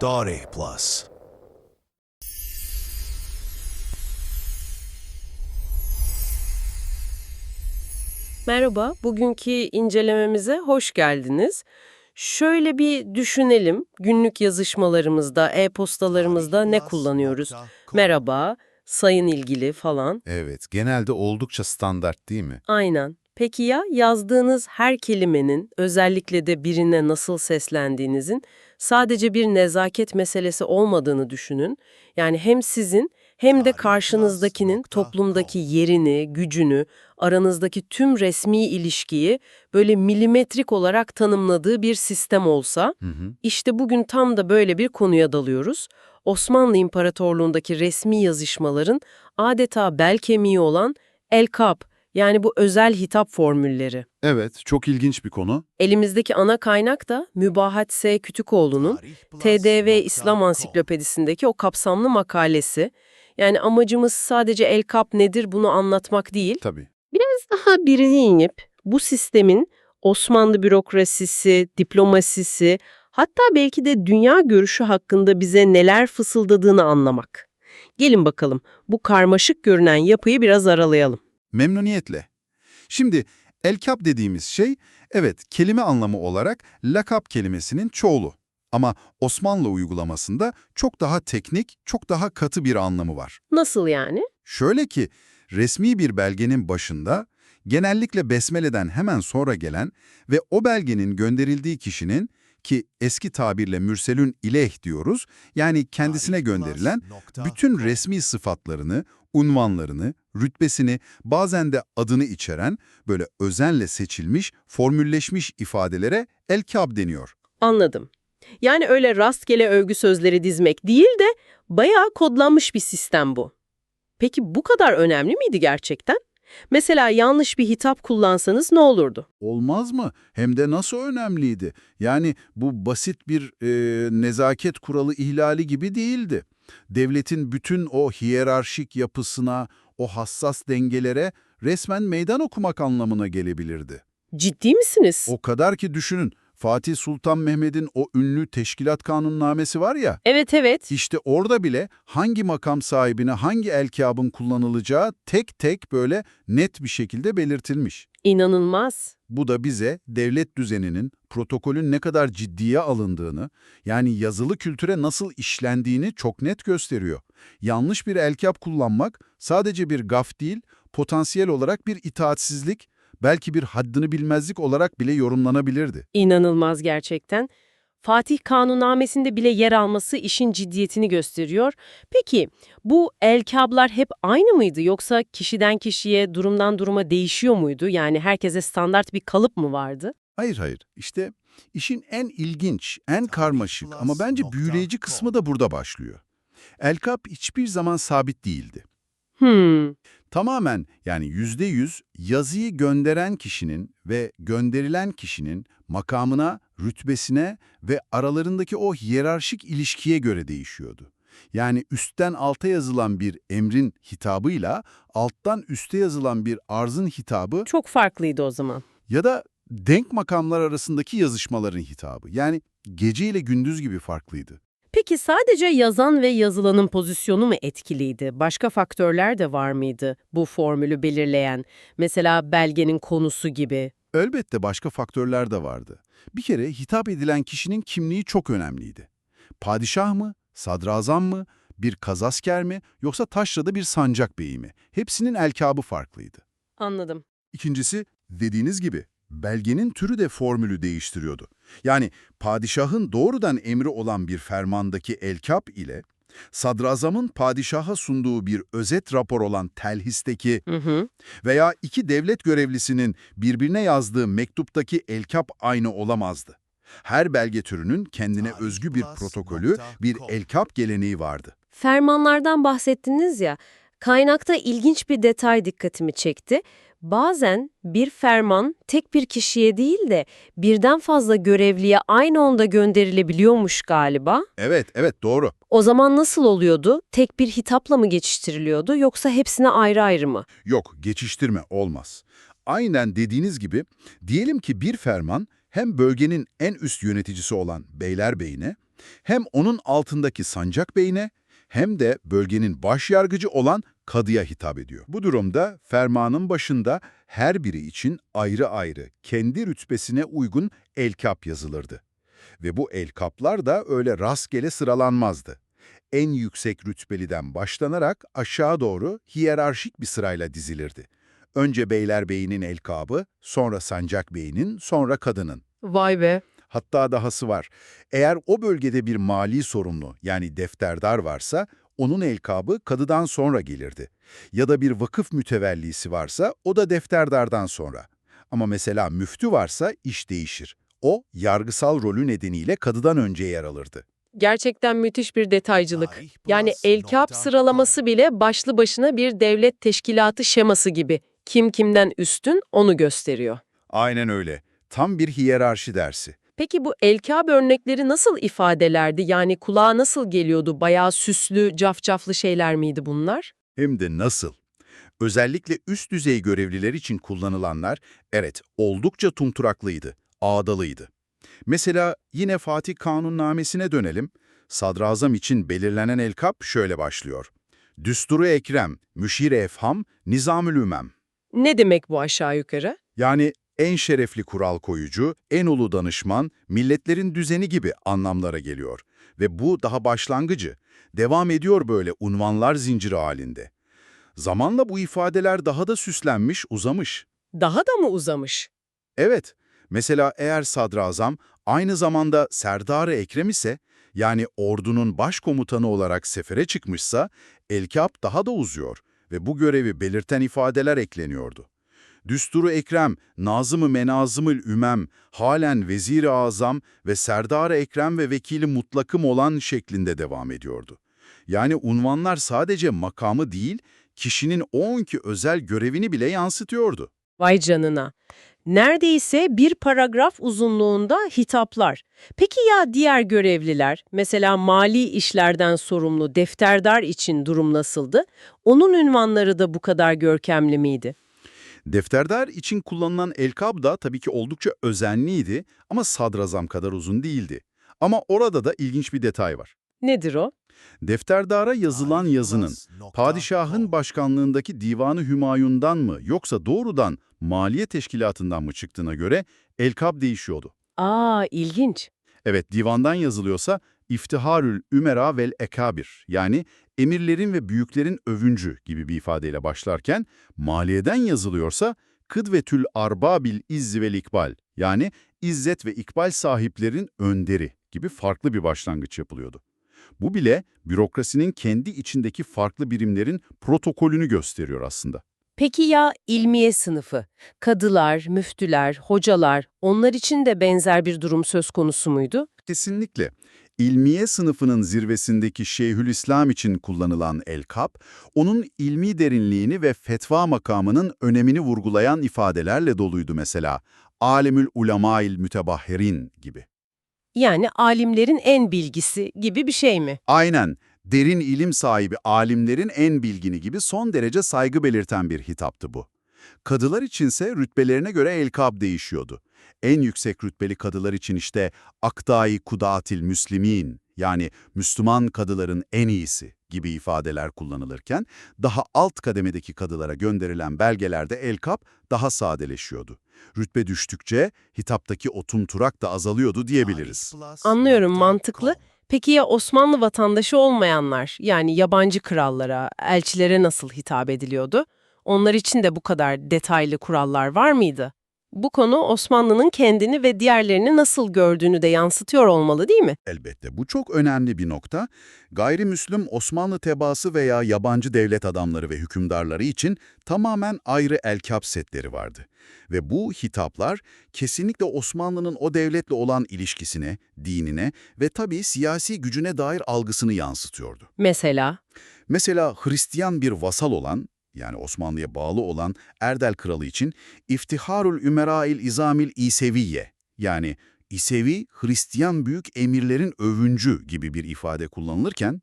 Dare Plus. Merhaba, bugünkü incelememize hoş geldiniz. Şöyle bir düşünelim, günlük yazışmalarımızda, e-postalarımızda ne kullanıyoruz? Merhaba, sayın ilgili falan. Evet, genelde oldukça standart değil mi? Aynen. Peki ya yazdığınız her kelimenin, özellikle de birine nasıl seslendiğinizin sadece bir nezaket meselesi olmadığını düşünün. Yani hem sizin hem de karşınızdakinin toplumdaki yerini, gücünü, aranızdaki tüm resmi ilişkiyi böyle milimetrik olarak tanımladığı bir sistem olsa, Hı hı. işte bugün tam da böyle bir konuya dalıyoruz. Osmanlı İmparatorluğundaki resmi yazışmaların adeta bel kemiği olan el-kap yani bu özel hitap formülleri. Evet, çok ilginç bir konu. Elimizdeki ana kaynak da Mübahat S. Kütükoğlu'nun TDV İslam Ansiklopedisindeki o kapsamlı makalesi. Yani amacımız sadece el-kap nedir bunu anlatmak değil, Tabii. daha birine inip bu sistemin Osmanlı bürokrasisi, diplomasisi, hatta belki de dünya görüşü hakkında bize neler fısıldadığını anlamak. Gelin bakalım bu karmaşık görünen yapıyı biraz aralayalım. Memnuniyetle. Şimdi elkap dediğimiz şey, evet kelime anlamı olarak lakap kelimesinin çoğulu. Ama Osmanlı uygulamasında çok daha teknik, çok daha katı bir anlamı var. Nasıl yani? Şöyle ki, resmi bir belgenin başında, genellikle besmeleden hemen sonra gelen ve o belgenin gönderildiği kişinin, ki eski tabirle mürselün ileh diyoruz, yani kendisine gönderilen bütün resmi sıfatlarını, unvanlarını, rütbesini, bazen de adını içeren, böyle özenle seçilmiş, formülleşmiş ifadelere el-kab deniyor. Anladım. Yani öyle rastgele övgü sözleri dizmek değil de bayağı kodlanmış bir sistem bu. Peki bu kadar önemli miydi gerçekten? Mesela yanlış bir hitap kullansanız ne olurdu? Olmaz mı? Hem de nasıl önemliydi. Yani bu basit bir e, nezaket kuralı ihlali gibi değildi. Devletin bütün o hiyerarşik yapısına, o hassas dengelere resmen meydan okumak anlamına gelebilirdi. Ciddi misiniz? O kadar ki düşünün, Fatih Sultan Mehmet'in o ünlü teşkilat kanunnamesi var ya, Evet evet. işte orada bile hangi makam sahibine hangi elkabın kullanılacağı tek tek böyle net bir şekilde belirtilmiş. İnanılmaz. Bu da bize devlet düzeninin, protokolün ne kadar ciddiye alındığını, yani yazılı kültüre nasıl işlendiğini çok net gösteriyor. Yanlış bir elkap kullanmak sadece bir gaf değil, potansiyel olarak bir itaatsizlik, belki bir haddini bilmezlik olarak bile yorumlanabilirdi. İnanılmaz gerçekten. Fatih Kanunnamesi'nde bile yer alması işin ciddiyetini gösteriyor. Peki bu elkablar hep aynı mıydı yoksa kişiden kişiye, durumdan duruma değişiyor muydu? Yani herkese standart bir kalıp mı vardı? Hayır hayır, işte işin en ilginç, en karmaşık ama bence büyüleyici kısmı da burada başlıyor. Elkap hiçbir zaman sabit değildi. Hmm, Tamamen yani yüzde yüz yazıyı gönderen kişinin ve gönderilen kişinin makamına, rütbesine ve aralarındaki o hiyerarşik ilişkiye göre değişiyordu. Yani üstten alta yazılan bir emrin hitabıyla alttan üste yazılan bir arzın hitabı çok farklıydı o zaman. ya da denk makamlar arasındaki yazışmaların hitabı. Yani gece ile gündüz gibi farklıydı. Peki sadece yazan ve yazılanın pozisyonu mu etkiliydi? Başka faktörler de var mıydı bu formülü belirleyen? Mesela belgenin konusu gibi. Elbette başka faktörler de vardı. Bir kere hitap edilen kişinin kimliği çok önemliydi. Padişah mı, sadrazam mı, bir kazasker mi yoksa taşrada bir sancak beyi mi? Hepsinin elkabı farklıydı. Anladım. İkincisi, dediğiniz gibi belgenin türü de formülü değiştiriyordu. Yani padişahın doğrudan emri olan bir fermandaki elkap ile sadrazamın padişaha sunduğu bir özet rapor olan telhisteki Hı hı. veya iki devlet görevlisinin birbirine yazdığı mektuptaki elkap aynı olamazdı. Her belge türünün kendine özgü bir protokolü, bir elkap geleneği vardı. Fermanlardan bahsettiniz ya, kaynakta ilginç bir detay dikkatimi çekti. Bazen bir ferman tek bir kişiye değil de birden fazla görevliye aynı anda gönderilebiliyormuş galiba. Evet, evet doğru. O zaman nasıl oluyordu? Tek bir hitapla mı geçiştiriliyordu yoksa hepsine ayrı ayrı mı? Yok, geçiştirme olmaz. Aynen dediğiniz gibi, diyelim ki bir ferman hem bölgenin en üst yöneticisi olan Beylerbeyine Hem onun altındaki sancak beyine hem de bölgenin baş yargıcı olan kadıya hitap ediyor. Bu durumda fermanın başında her biri için ayrı ayrı kendi rütbesine uygun elkap yazılırdı. Ve bu elkaplar da öyle rastgele sıralanmazdı. En yüksek rütbeliden başlanarak aşağı doğru hiyerarşik bir sırayla dizilirdi. Önce beylerbeyinin elkabı, sonra sancak beyinin, sonra kadının. Vay be. Hatta dahası var. Eğer o bölgede bir mali sorumlu yani defterdar varsa onun elkabı kadıdan sonra gelirdi. Ya da bir vakıf mütevellisi varsa o da defterdardan sonra. Ama mesela müftü varsa iş değişir. O yargısal rolü nedeniyle kadıdan önce yer alırdı. Gerçekten müthiş bir detaycılık. Yani elkap sıralaması bile başlı başına bir devlet teşkilatı şeması gibi. Kim kimden üstün onu gösteriyor. Aynen öyle. Tam bir hiyerarşi dersi. Peki bu elkab örnekleri nasıl ifadelerdi? Yani kulağa nasıl geliyordu? Bayağı süslü, cafcaflı şeyler miydi bunlar? Hem de nasıl? Özellikle üst düzey görevliler için kullanılanlar, evet oldukça tumturaklıydı, ağdalıydı. Mesela yine Fatih Kanunnamesi'ne dönelim. Sadrazam için belirlenen elkap şöyle başlıyor. Düsturu Ekrem, Müşir-i Efham, Nizamül Ümem. Ne demek bu aşağı yukarı? Yani en şerefli kural koyucu, en ulu danışman, milletlerin düzeni gibi anlamlara geliyor. Ve bu daha başlangıcı. Devam ediyor böyle unvanlar zinciri halinde. Zamanla bu ifadeler daha da süslenmiş, uzamış. Daha da mı uzamış? Evet, mesela eğer sadrazam aynı zamanda Serdar-ı Ekrem ise, yani ordunun başkomutanı olarak sefere çıkmışsa, elkap daha da uzuyor ve bu görevi belirten ifadeler ekleniyordu. Düsturu Ekrem, Nazım-ı Ümem, halen Vezir-i Azam ve Serdar-ı Ekrem ve Vekili Mutlakım olan şeklinde devam ediyordu. Yani unvanlar sadece makamı değil, kişinin o anki özel görevini bile yansıtıyordu. Vay canına. Neredeyse bir paragraf uzunluğunda hitaplar. Peki ya diğer görevliler, mesela mali işlerden sorumlu defterdar için durum nasıldı? Onun ünvanları da bu kadar görkemli miydi? Defterdar için kullanılan elkab da tabii ki oldukça özenliydi ama sadrazam kadar uzun değildi. Ama orada da ilginç bir detay var. Nedir o? Defterdara yazılan yazının padişahın başkanlığındaki Divanı Hümayun'dan mı yoksa doğrudan Maliye Teşkilatı'ndan mı çıktığına göre elkab değişiyordu. Aa, ilginç. Evet divandan yazılıyorsa İftiharül Ümera vel Ekabir yani emirlerin ve büyüklerin övüncü gibi bir ifadeyle başlarken maliyeden yazılıyorsa Kıdvetül Arbabil İzzi vel İkbal yani İzzet ve İkbal sahiplerin önderi gibi farklı bir başlangıç yapılıyordu. Bu bile bürokrasinin kendi içindeki farklı birimlerin protokolünü gösteriyor aslında. Peki ya ilmiye sınıfı? Kadılar, müftüler, hocalar, onlar için de benzer bir durum söz konusu muydu? Kesinlikle. İlmiye sınıfının zirvesindeki Şeyhülislam için kullanılan elkap, onun ilmi derinliğini ve fetva makamının önemini vurgulayan ifadelerle doluydu mesela. Alemül ulemail mütebahhirin gibi. Yani alimlerin en bilgisi gibi bir şey mi? Aynen, derin ilim sahibi alimlerin en bilgini gibi son derece saygı belirten bir hitaptı bu. Kadılar içinse rütbelerine göre elkab değişiyordu. En yüksek rütbeli kadılar için işte Akdai Kudatil Müslimin yani Müslüman kadıların en iyisi gibi ifadeler kullanılırken daha alt kademedeki kadılara gönderilen belgelerde elkap daha sadeleşiyordu. Rütbe düştükçe hitaptaki o tumturak da azalıyordu diyebiliriz. Anlıyorum, mantıklı. Peki ya Osmanlı vatandaşı olmayanlar, yani yabancı krallara, elçilere nasıl hitap ediliyordu? Onlar için de bu kadar detaylı kurallar var mıydı? Bu konu Osmanlı'nın kendini ve diğerlerini nasıl gördüğünü de yansıtıyor olmalı değil mi? Elbette bu çok önemli bir nokta. Gayrimüslim Osmanlı tebaası veya yabancı devlet adamları ve hükümdarları için tamamen ayrı elkap setleri vardı. Ve bu hitaplar kesinlikle Osmanlı'nın o devletle olan ilişkisine, dinine ve tabii siyasi gücüne dair algısını yansıtıyordu. Mesela? Mesela Hristiyan bir vasal olan, yani Osmanlı'ya bağlı olan Erdel Kralı için İftiharul Ümerail İzamil İseviye, yani İsevi, Hristiyan büyük emirlerin övüncü gibi bir ifade kullanılırken,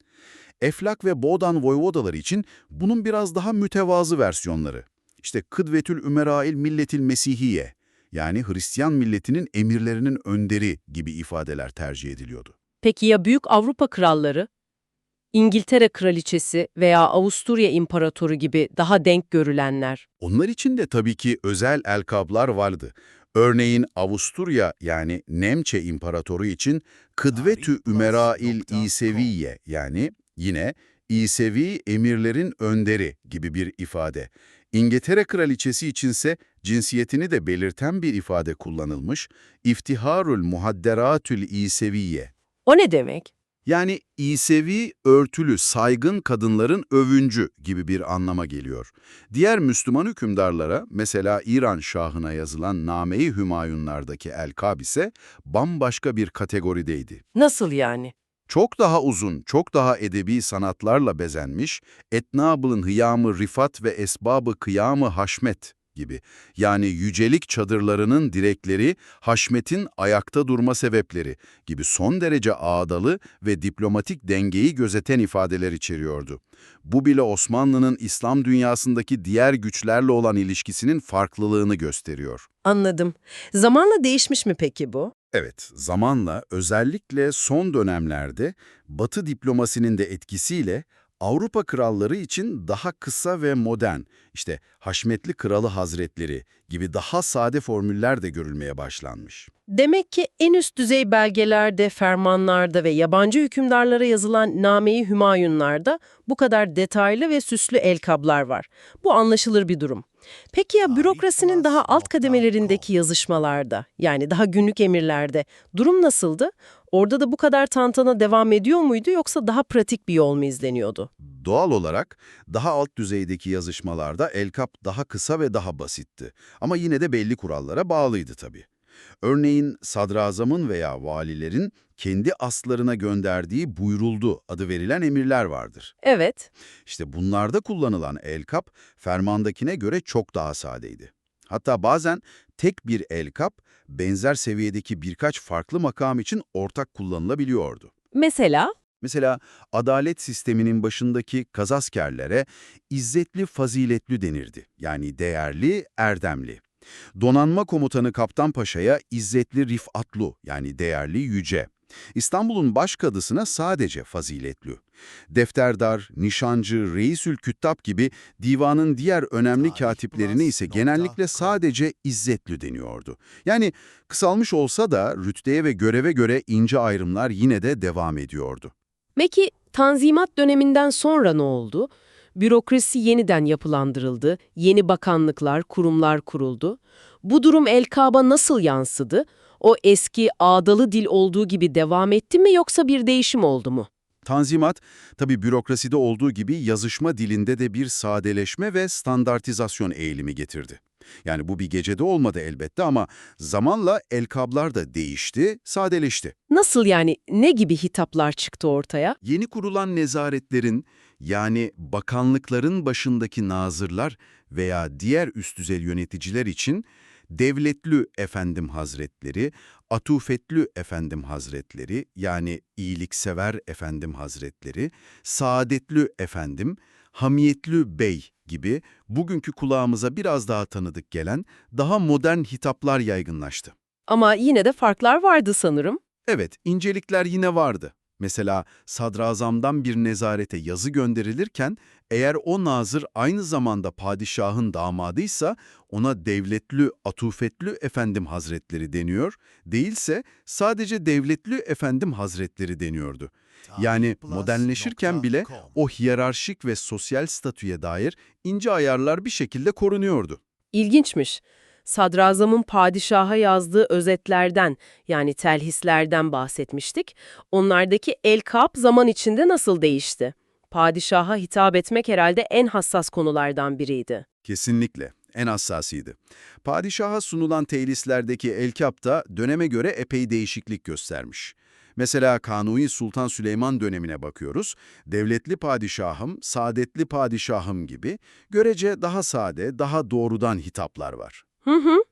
Eflak ve Boğdan voyvodaları için bunun biraz daha mütevazı versiyonları. İşte Kıdvetül Ümerail Milletil Mesihiye, yani Hristiyan milletinin emirlerinin önderi gibi ifadeler tercih ediliyordu. Peki ya büyük Avrupa kralları? İngiltere kraliçesi veya Avusturya imparatoru gibi daha denk görülenler. Onlar için de tabii ki özel elkablar vardı. Örneğin Avusturya yani Nemçe İmparatoru için Kıdvetü Ümerail İseviye yani yine İsevi emirlerin önderi gibi bir ifade. İngiltere Kraliçesi içinse cinsiyetini de belirten bir ifade kullanılmış. İftiharul Muhadderatül İseviye. O ne demek? Yani İsevi, örtülü, saygın kadınların övüncü gibi bir anlama geliyor. Diğer Müslüman hükümdarlara, mesela İran Şahı'na yazılan Name-i Hümayunlardaki elkab ise bambaşka bir kategorideydi. Nasıl yani? Çok daha uzun, çok daha edebi sanatlarla bezenmiş, Etnabıl'ın hıyamı rifat ve esbabı kıyamı haşmet gibi. Yani yücelik çadırlarının direkleri, haşmetin ayakta durma sebepleri gibi son derece ağdalı ve diplomatik dengeyi gözeten ifadeler içeriyordu. Bu bile Osmanlı'nın İslam dünyasındaki diğer güçlerle olan ilişkisinin farklılığını gösteriyor. Anladım. Zamanla değişmiş mi peki bu? Evet, zamanla özellikle son dönemlerde Batı diplomasinin de etkisiyle Avrupa kralları için daha kısa ve modern, işte Haşmetli Kralı Hazretleri gibi daha sade formüller de görülmeye başlanmış. Demek ki en üst düzey belgelerde, fermanlarda ve yabancı hükümdarlara yazılan Name-i Hümayunlarda bu kadar detaylı ve süslü elkablar var. Bu anlaşılır bir durum. Peki ya bürokrasinin daha alt kademelerindeki yazışmalarda, yani daha günlük emirlerde durum nasıldı? Orada da bu kadar tantana devam ediyor muydu yoksa daha pratik bir yol mu izleniyordu? Doğal olarak daha alt düzeydeki yazışmalarda elkap daha kısa ve daha basitti. Ama yine de belli kurallara bağlıydı tabii. Örneğin sadrazamın veya valilerin kendi aslarına gönderdiği buyuruldu adı verilen emirler vardır. Evet. İşte bunlarda kullanılan elkap fermandakine göre çok daha sadeydi. Hatta bazen tek bir elkap benzer seviyedeki birkaç farklı makam için ortak kullanılabiliyordu. Mesela? Mesela adalet sisteminin başındaki kazaskerlere izzetli faziletli denirdi. Yani değerli, erdemli. Donanma komutanı Kaptan Paşa'ya izzetli rifatlu yani değerli yüce. İstanbul'un başkadısına sadece faziletli. Defterdar, nişancı, reisül küttab gibi divanın diğer önemli katiplerine ise genellikle sadece izzetli deniyordu. Yani kısalmış olsa da rütbeye ve göreve göre ince ayrımlar yine de devam ediyordu. Peki Tanzimat döneminden sonra ne oldu? Bürokrasi yeniden yapılandırıldı, yeni bakanlıklar, kurumlar kuruldu. Bu durum Elkab'a nasıl yansıdı? O eski ağdalı dil olduğu gibi devam etti mi yoksa bir değişim oldu mu? Tanzimat, tabi bürokraside olduğu gibi yazışma dilinde de bir sadeleşme ve standartizasyon eğilimi getirdi. Yani bu bir gecede olmadı elbette ama zamanla elkablar da değişti, sadeleşti. Nasıl yani? Ne gibi hitaplar çıktı ortaya? Yeni kurulan nezaretlerin yani bakanlıkların başındaki nazırlar veya diğer üst düzey yöneticiler için devletlü efendim hazretleri, atufetlü efendim hazretleri yani iyiliksever efendim hazretleri, saadetli efendim, hamiyetli bey gibi bugünkü kulağımıza biraz daha tanıdık gelen daha modern hitaplar yaygınlaştı. Ama yine de farklar vardı sanırım. Evet, incelikler yine vardı. Mesela sadrazamdan bir nezarete yazı gönderilirken eğer o nazır aynı zamanda padişahın damadıysa ona devletli, atufetli efendim hazretleri deniyor, değilse sadece devletli efendim hazretleri deniyordu. Yani modernleşirken bile o hiyerarşik ve sosyal statüye dair ince ayarlar bir şekilde korunuyordu. İlginçmiş. Sadrazamın padişaha yazdığı özetlerden yani telhislerden bahsetmiştik. Onlardaki el-kap zaman içinde nasıl değişti? Padişaha hitap etmek herhalde en hassas konulardan biriydi. Kesinlikle. En hassasıydı. Padişaha sunulan teylislerdeki elkap da döneme göre epey değişiklik göstermiş. Mesela Kanuni Sultan Süleyman dönemine bakıyoruz. Devletli padişahım, saadetli padişahım gibi görece daha sade, daha doğrudan hitaplar var. Hı hı.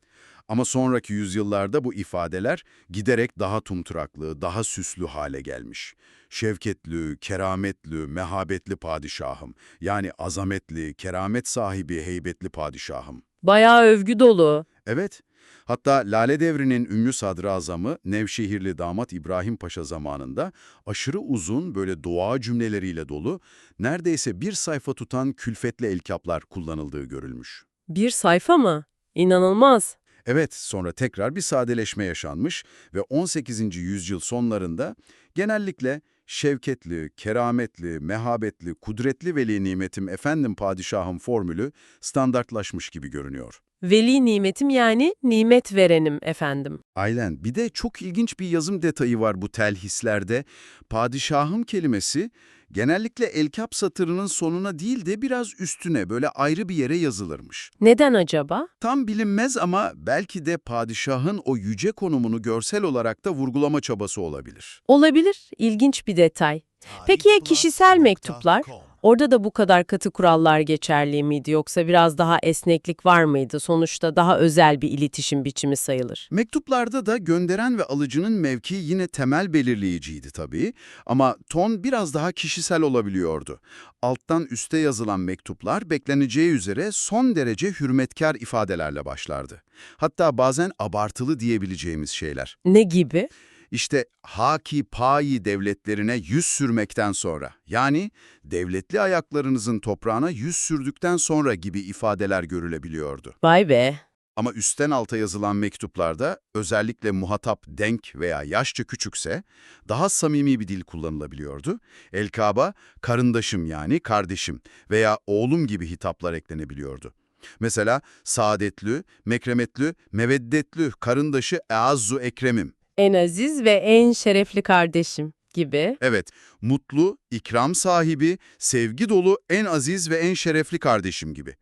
Ama sonraki yüzyıllarda bu ifadeler giderek daha tumturaklı, daha süslü hale gelmiş. Şevketli, kerametli, mehabetli padişahım, yani azametli, keramet sahibi, heybetli padişahım. Bayağı övgü dolu. Evet, Hatta Lale Devri'nin ünlü sadrazamı Nevşehirli damat İbrahim Paşa zamanında aşırı uzun böyle dua cümleleriyle dolu, neredeyse bir sayfa tutan külfetli elkaplar kullanıldığı görülmüş. Bir sayfa mı? İnanılmaz. Evet, sonra tekrar bir sadeleşme yaşanmış ve 18. yüzyıl sonlarında genellikle şevketli, kerametli, mehabetli, kudretli veli nimetim efendim padişahım formülü standartlaşmış gibi görünüyor. Veli nimetim yani nimet verenim efendim. Aynen. Bir de çok ilginç bir yazım detayı var bu telhislerde. Padişahım kelimesi genellikle elkap satırının sonuna değil de biraz üstüne böyle ayrı bir yere yazılırmış. Neden acaba? Tam bilinmez ama belki de padişahın o yüce konumunu görsel olarak da vurgulama çabası olabilir. Olabilir. İlginç bir detay. Peki ya kişisel mektuplar? Orada da bu kadar katı kurallar geçerli miydi yoksa biraz daha esneklik var mıydı? Sonuçta daha özel bir iletişim biçimi sayılır. Mektuplarda da gönderen ve alıcının mevki yine temel belirleyiciydi tabii ama ton biraz daha kişisel olabiliyordu. Alttan üste yazılan mektuplar bekleneceği üzere son derece hürmetkar ifadelerle başlardı. Hatta bazen abartılı diyebileceğimiz şeyler. Ne gibi? İşte haki payi devletlerine yüz sürmekten sonra, yani devletli ayaklarınızın toprağına yüz sürdükten sonra gibi ifadeler görülebiliyordu. Vay be. Ama üstten alta yazılan mektuplarda özellikle muhatap denk veya yaşça küçükse daha samimi bir dil kullanılabiliyordu. Elkaba karındaşım yani kardeşim veya oğlum gibi hitaplar eklenebiliyordu. Mesela saadetlü, mekremetlü, meveddetlü, karındaşı eazzu ekremim. En aziz ve en şerefli kardeşim gibi. Evet, mutlu, ikram sahibi, sevgi dolu en aziz ve en şerefli kardeşim gibi.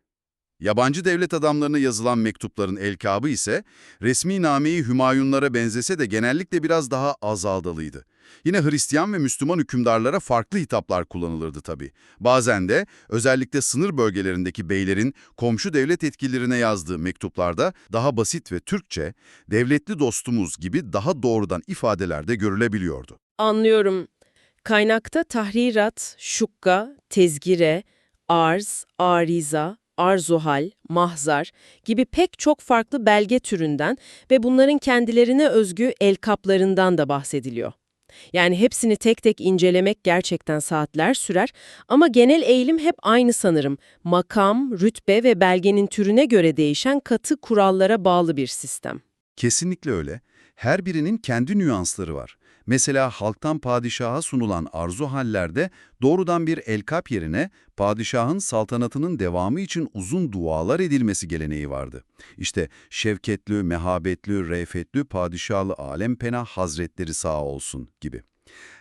Yabancı devlet adamlarına yazılan mektupların elkabı ise resmi nameyi Hümayunlara benzese de genellikle biraz daha azaldalıydı. Yine Hristiyan ve Müslüman hükümdarlara farklı hitaplar kullanılırdı tabii. Bazen de özellikle sınır bölgelerindeki beylerin komşu devlet yetkililerine yazdığı mektuplarda daha basit ve Türkçe, devletli dostumuz gibi daha doğrudan ifadeler de görülebiliyordu. Anlıyorum. Kaynakta tahrirat, şukka, tezgire, arz, ariza, arzuhal, mahzar gibi pek çok farklı belge türünden ve bunların kendilerine özgü elkaplarından da bahsediliyor. Yani hepsini tek tek incelemek gerçekten saatler sürer ama genel eğilim hep aynı sanırım. Makam, rütbe ve belgenin türüne göre değişen katı kurallara bağlı bir sistem. Kesinlikle öyle. Her birinin kendi nüansları var. Mesela halktan padişaha sunulan arzu hallerde doğrudan bir elkap yerine padişahın saltanatının devamı için uzun dualar edilmesi geleneği vardı. İşte şevketli, mehabetli, re'fetli padişahlı alempenah hazretleri sağ olsun gibi.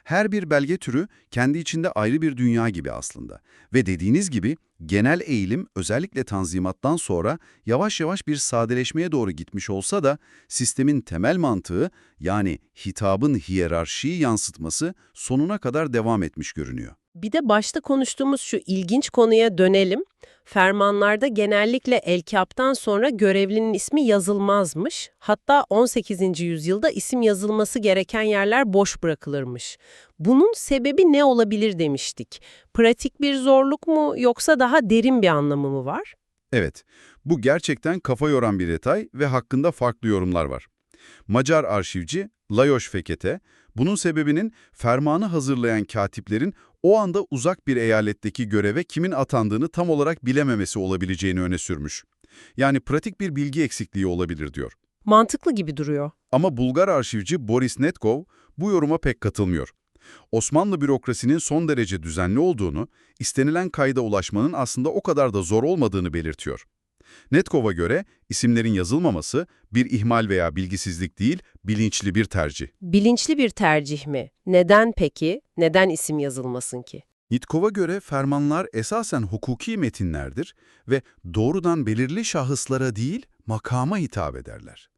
Her bir belge türü kendi içinde ayrı bir dünya gibi aslında. Ve dediğiniz gibi genel eğilim özellikle tanzimattan sonra yavaş yavaş bir sadeleşmeye doğru gitmiş olsa da sistemin temel mantığı yani hitabın hiyerarşiyi yansıtması sonuna kadar devam etmiş görünüyor. Bir de başta konuştuğumuz şu ilginç konuya dönelim. Fermanlarda genellikle elkaptan sonra görevlinin ismi yazılmazmış. Hatta 18. yüzyılda isim yazılması gereken yerler boş bırakılırmış. Bunun sebebi ne olabilir demiştik. Pratik bir zorluk mu yoksa daha derin bir anlamı mı var? Evet, bu gerçekten kafa yoran bir detay ve hakkında farklı yorumlar var. Macar arşivci Lajos Fekete, bunun sebebinin fermanı hazırlayan katiplerin o anda uzak bir eyaletteki göreve kimin atandığını tam olarak bilememesi olabileceğini öne sürmüş. Yani pratik bir bilgi eksikliği olabilir diyor. Mantıklı gibi duruyor. Ama Bulgar arşivci Boris Netkov bu yoruma pek katılmıyor. Osmanlı bürokrasinin son derece düzenli olduğunu, istenilen kayda ulaşmanın aslında o kadar da zor olmadığını belirtiyor. Netkov'a göre isimlerin yazılmaması bir ihmal veya bilgisizlik değil, bilinçli bir tercih. Bilinçli bir tercih mi? Neden peki? Neden isim yazılmasın ki? Nitkov'a göre fermanlar esasen hukuki metinlerdir ve doğrudan belirli şahıslara değil, makama hitap ederler.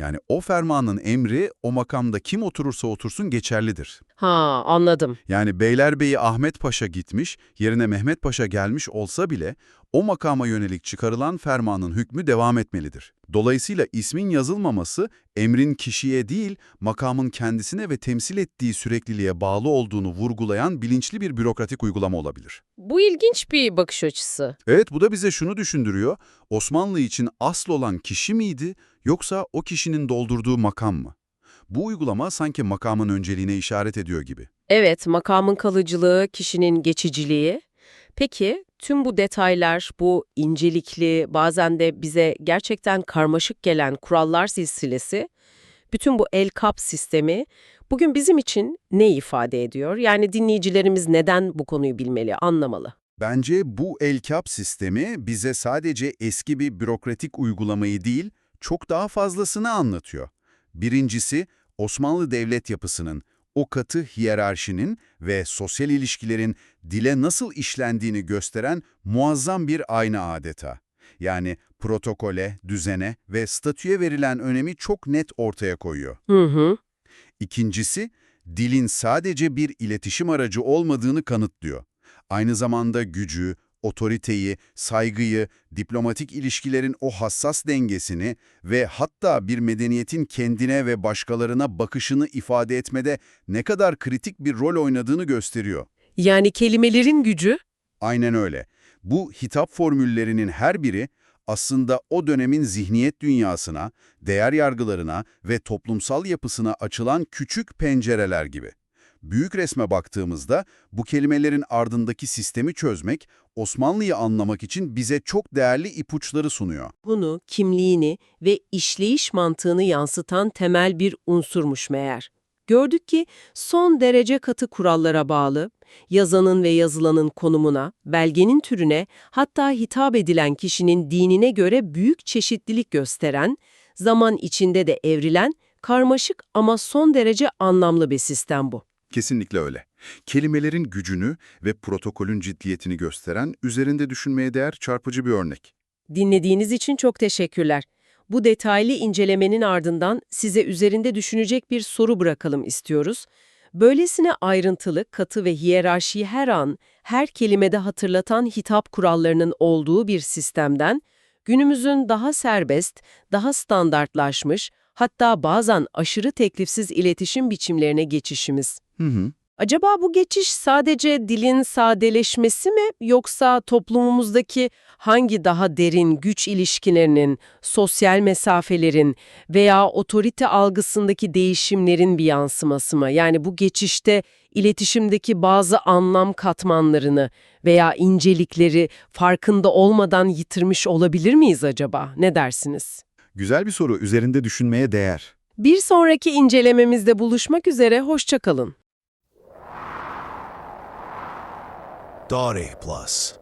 Yani o fermanın emri o makamda kim oturursa otursun geçerlidir. Ha, anladım. Yani Beylerbeyi Ahmet Paşa gitmiş, yerine Mehmet Paşa gelmiş olsa bile o makama yönelik çıkarılan fermanın hükmü devam etmelidir. Dolayısıyla ismin yazılmaması emrin kişiye değil, makamın kendisine ve temsil ettiği sürekliliğe bağlı olduğunu vurgulayan bilinçli bir bürokratik uygulama olabilir. Bu ilginç bir bakış açısı. Evet bu da bize şunu düşündürüyor. Osmanlı için asıl olan kişi miydi Yoksa o kişinin doldurduğu makam mı? Bu uygulama sanki makamın önceliğine işaret ediyor gibi. Evet, makamın kalıcılığı, kişinin geçiciliği. Peki, tüm bu detaylar, bu incelikli, bazen de bize gerçekten karmaşık gelen kurallar silsilesi, bütün bu el-kap sistemi bugün bizim için ne ifade ediyor? Yani dinleyicilerimiz neden bu konuyu bilmeli, anlamalı? Bence bu el-kap sistemi bize sadece eski bir bürokratik uygulamayı değil, çok daha fazlasını anlatıyor. Birincisi, Osmanlı devlet yapısının, o katı hiyerarşinin ve sosyal ilişkilerin dile nasıl işlendiğini gösteren muazzam bir ayna adeta. Yani protokole, düzene ve statüye verilen önemi çok net ortaya koyuyor. Hı hı. İkincisi, dilin sadece bir iletişim aracı olmadığını kanıtlıyor. Aynı zamanda gücü, otoriteyi, saygıyı, diplomatik ilişkilerin o hassas dengesini ve hatta bir medeniyetin kendine ve başkalarına bakışını ifade etmede ne kadar kritik bir rol oynadığını gösteriyor. Yani kelimelerin gücü, Aynen öyle. Bu hitap formüllerinin her biri aslında o dönemin zihniyet dünyasına, değer yargılarına ve toplumsal yapısına açılan küçük pencereler gibi. Büyük resme baktığımızda bu kelimelerin ardındaki sistemi çözmek, Osmanlı'yı anlamak için bize çok değerli ipuçları sunuyor. bunu, kimliğini ve işleyiş mantığını yansıtan temel bir unsurmuş meğer. Gördük ki son derece katı kurallara bağlı, yazanın ve yazılanın konumuna, belgenin türüne, hatta hitap edilen kişinin dinine göre büyük çeşitlilik gösteren, zaman içinde de evrilen, karmaşık ama son derece anlamlı bir sistem bu. Kesinlikle öyle. Kelimelerin gücünü ve protokolün ciddiyetini gösteren, üzerinde düşünmeye değer çarpıcı bir örnek. Dinlediğiniz için çok teşekkürler. Bu detaylı incelemenin ardından size üzerinde düşünecek bir soru bırakalım istiyoruz. Böylesine ayrıntılı, katı ve hiyerarşiyi her an, her kelimede hatırlatan hitap kurallarının olduğu bir sistemden, günümüzün daha serbest, daha standartlaşmış, hatta bazen aşırı teklifsiz iletişim biçimlerine geçişimiz. Hı hı. Acaba bu geçiş sadece dilin sadeleşmesi mi yoksa toplumumuzdaki hangi daha derin güç ilişkilerinin, sosyal mesafelerin veya otorite algısındaki değişimlerin bir yansıması mı? Yani bu geçişte iletişimdeki bazı anlam katmanlarını veya incelikleri farkında olmadan yitirmiş olabilir miyiz acaba? Ne dersiniz? Güzel bir soru, üzerinde düşünmeye değer. Bir sonraki incelememizde buluşmak üzere, hoşça Dot plus.